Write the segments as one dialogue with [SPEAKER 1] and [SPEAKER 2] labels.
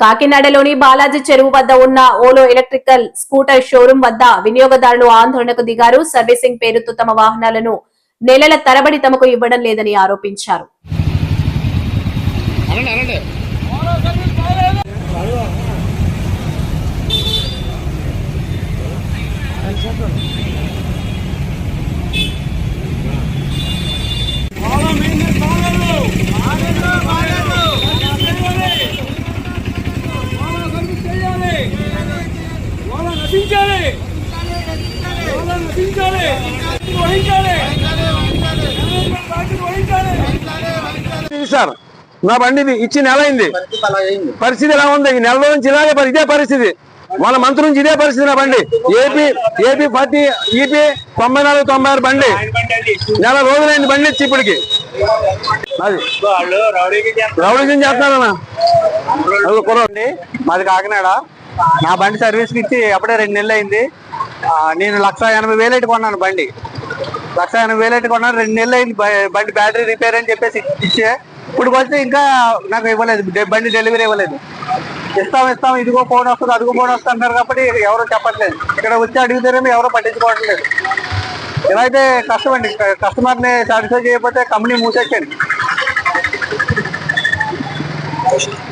[SPEAKER 1] కాకినాడలోని బాలాజీ చెరువు వద్ద ఉన్న ఓలో ఎలక్ట్రికల్ స్కూటర్ షోరూం వద్ద వినియోగదారులు ఆందోళనకు దిగారు. సర్వీసింగ్ పేరుతో తమ వాహనాలను నెలల తరబడి తమకు ఇవ్వడం లేదని ఆరోపించారు.
[SPEAKER 2] అనండి
[SPEAKER 3] నశించాలి. నశించాలి. వహించాలి
[SPEAKER 4] సార్ నా బండి ఇచ్చి నెల అయింది. పరిస్థితి ఎలా ఉంది? ఈ నెల నుంచి ఇలాగే ఇదే పరిస్థితి. వాళ్ళ మంత్రి నుంచి ఇదే పరిస్థితి నా బండి. ఏపీ ఏపీ పార్టీ ఈపీ తొంభై నాలుగు తొంభై ఆరు బండి. నెల రోజులైంది బండి ఇచ్చి ఇప్పటికి. అది. రౌడీజం చేస్తున్నారన్నా. అది కుర్ర-
[SPEAKER 5] అండి మాది కాకినాడ. నా బండి సర్వీస్ ఇచ్చి అప్పుడే రెండు నెలలు అయింది. నేను లక్ష ఎనభై వేలు ఎట్టి కొన్నాను బండి. లక్ష ఎనభై వేలు ఎట్టి కొన్నాను రెండు నెలలు అయింది బండి బ్యాటరీ రిపేర్ అని చెప్పేసి ఇచ్చే. ఇప్పుడు వస్తే ఇంకా నాకు ఇవ్వలేదు డె- బండి డెలివరీ ఇవ్వలేదు. ఇస్తాం ఇస్తాం ఇదిగో ఫోన్ వస్తుంది అదిగో ఫోన్ వస్తుంది అంటారు కాబట్టి ఎవరో చెప్పట్లేదు. ఇక్కడ వచ్చి అడిగితేనేమో పట్టించుకోవటం పట్టించుకోవట్లేదు ఇలా అయితే కష్టం అండి కస్టమర్ని సాటిస్ఫై చేయకపోతే కంపెనీ మూసేసండి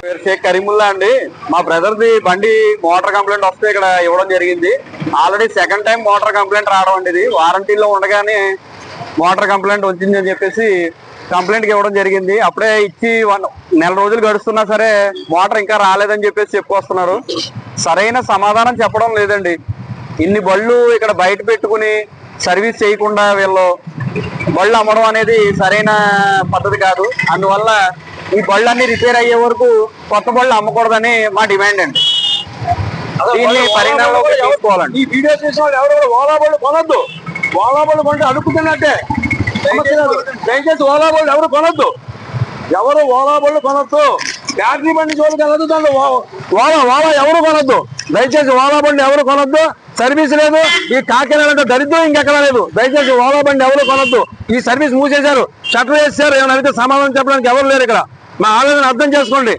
[SPEAKER 4] పేరు షేక్ కరీముల్లా అండి. మా బ్రదర్ది బండి మోటార్ కంప్లైంట్ వస్తే ఇక్కడ ఇవ్వడం జరిగింది. Already second time motor complaint రావడం అండి ఇది. వారంటీలో ఉండగానే మోటార్ కంప్లైంట్ వచ్చిందని చెప్పేసి కంప్లైంట్కి ఇవ్వడం జరిగింది. అప్పుడే ఇచ్చి వన్ నెల రోజులు గడుస్తున్నా సరే మోటార్ ఇంకా రాలేదని చెప్పేసి చెప్పుకొస్తున్నారు. సరైన సమాధానం చెప్పడం లేదండి. ఇన్ని బళ్ళు ఇక్కడ బయట పెట్టుకుని సర్వీస్ చేయకుండా వీళ్ళు బళ్ళు అమ్మడం అనేది సరైన పద్ధతి కాదు. అందువల్ల ఈ బళ్ళు అన్ని రిపేర్ అయ్యే వరకు కొత్త బళ్ళు అమ్మకూడదని మా డిమాండ్ అండి. దీన్ని పరిగణనలోకి తీసుకోవాలండి.
[SPEAKER 3] ఈ వీడియో చేసిన వాళ్ళు ఎవరు? ఓలా బళ్ళు కొనొద్దు. ఓలా బళ్ళు కొంటే లేదు. దయచేసి ఓలా బళ్ళు ఎవరు కొనొద్దు. ఎవరు ఓలా బళ్ళు కొనొద్దు. బ్యాటరీ బండి జోలికి వెళ్ళదు దాంట్లో ఓ- ఓలా ఓలా ఎవరు కొనొద్దు. దయచేసి ఓలా బండి ఎవరు కొనొద్దు. సర్వీస్ లేదు. ఈ కాకినాడ దరిద్రం ఇంకెక్కడ లేదు. దయచేసి ఓలా బండి ఎవరు కొనొద్దు. ఈ సర్వీస్ మూసేశారు. షట్టర్ వేసారు ఏమైనా అడిగితే సమాధానం చెప్పడానికి ఎవరు లేరు ఇక్కడ. మా ఆలోచన అర్థం చేసుకోండి.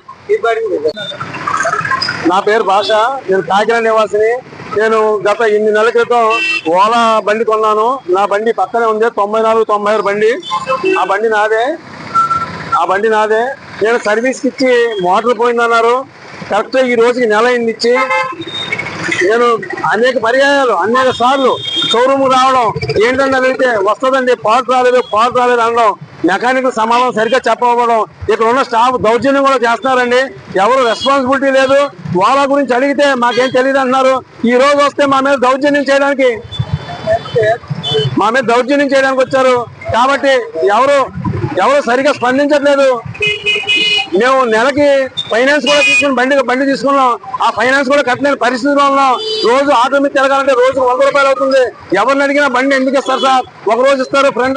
[SPEAKER 3] నా పేరు భాష నేను కాకినాడ నివాసిని. నేను గత ఎనిమిది నెలల క్రితం ఓలా బండి కొన్నాను. నా బండి పక్కనే ఉంది తొంభై నాలుగు తొంభై ఆరు బండి. ఆ బండి నాదే. ఆ బండి నాదే. నేను సర్వీస్కి ఇచ్చి మోటార్ పోయిందన్నారు. కరెక్ట్ ఈ రోజుకి నెల అయింది ఇచ్చి. నేను అనేక పర్యాయాలు అనేక సార్లు షోరూమ్ రావడం ఏంటంటే అడిగితే వస్తుందండి పార్ట్ రాలేదు పార్ట్ రాలేదు అనడం. మెకానిక్ సమాధానం సరిగ్గా చెప్పకపోవడం ఇక్కడ ఉన్న స్టాఫ్ దౌర్జన్యం కూడా చేస్తున్నారండి. ఎవరు రెస్పాన్సిబిలిటీ లేదు. వాళ్ళ గురించి అడిగితే మాకేం తెలియదు అంటున్నారు. ఈ రోజు వస్తే మా మీద దౌర్జన్యం చేయడానికి మా మీద దౌర్జన్యం చేయడానికి వచ్చారు. కాబట్టి ఎవరు ఎవరు సరిగ్గా స్పందించట్లేదు. మేము నెలకి ఫైనాన్స్ కూడా తీసుకుని బండి బండి తీసుకున్నాం. ఆ ఫైనాన్స్ కూడా కట్టలేని పరిస్థితిలో ఉన్నాం రోజు ఆటో మీద తిరగాలంటే రోజు వంద రూపాయలు అవుతుంది. ఎవరిని అడిగినా బండి ఎందుకు ఇస్తారు సార్? ఒక రోజు ఇస్తారు ఫ్రెండ్